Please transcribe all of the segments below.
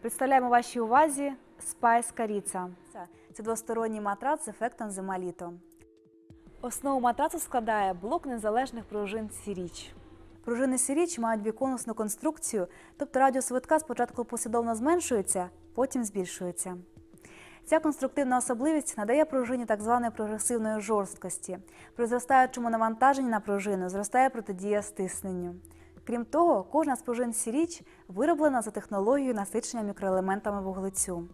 Представляємо вашій увазі Spice Каріца. Це двосторонній матрац з ефектом зима-літо. Основу матрацу складає блок незалежних пружин Сіріч. Пружини Сіріч мають біконусну конструкцію, тобто радіус витка спочатку послідовно зменшується, потім збільшується. Ця конструктивна особливість надає пружині так званої прогресивної жорсткості. При зростаючому навантаженні на пружину зростає протидія стисненню. Крім того, кожна з пружин Сіріч вироблена за технологією насичення мікроелементами вуглецю.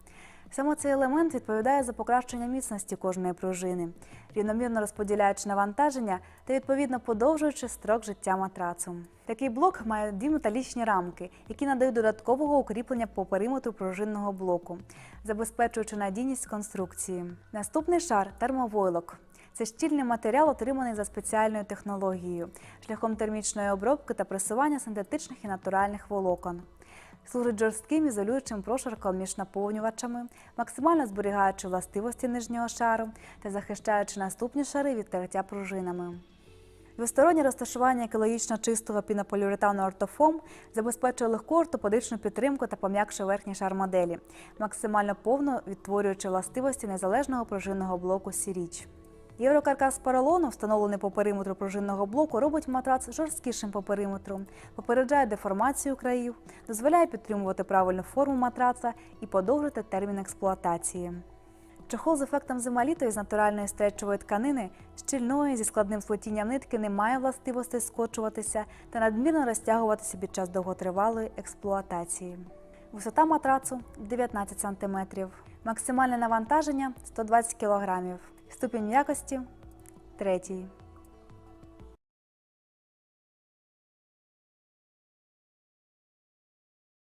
Саме цей елемент відповідає за покращення міцності кожної пружини, рівномірно розподіляючи навантаження та відповідно подовжуючи строк життя матрацу. Такий блок має дві металічні рамки, які надають додаткового укріплення по периметру пружинного блоку, забезпечуючи надійність конструкції. Наступний шар термовойлок. Це щільний матеріал, отриманий за спеціальною технологією, шляхом термічної обробки та пресування синтетичних і натуральних волокон. Служить жорстким ізолюючим прошарком між наповнювачами, максимально зберігаючи властивості нижнього шару та захищаючи наступні шари від тертя пружинами. Двостороннє розташування екологічно чистого пінополіуретану ортофом забезпечує легку ортопедичну підтримку та пом'якшує верхній шар моделі, максимально повно відтворюючи властивості незалежного пружинного блоку Сіріч. Єврокаркас поролону, встановлений по периметру пружинного блоку, робить матрац жорсткішим по периметру, попереджає деформацію країв, дозволяє підтримувати правильну форму матраца і подовжити термін експлуатації. Чохол з ефектом зималіто із натуральної стречової тканини, щільної зі складним сплетінням нитки не має властивостей скочуватися та надмірно розтягуватися під час довготривалої експлуатації. Висота матрацу 19 см, максимальне навантаження 120 кг, ступінь м'якості третій.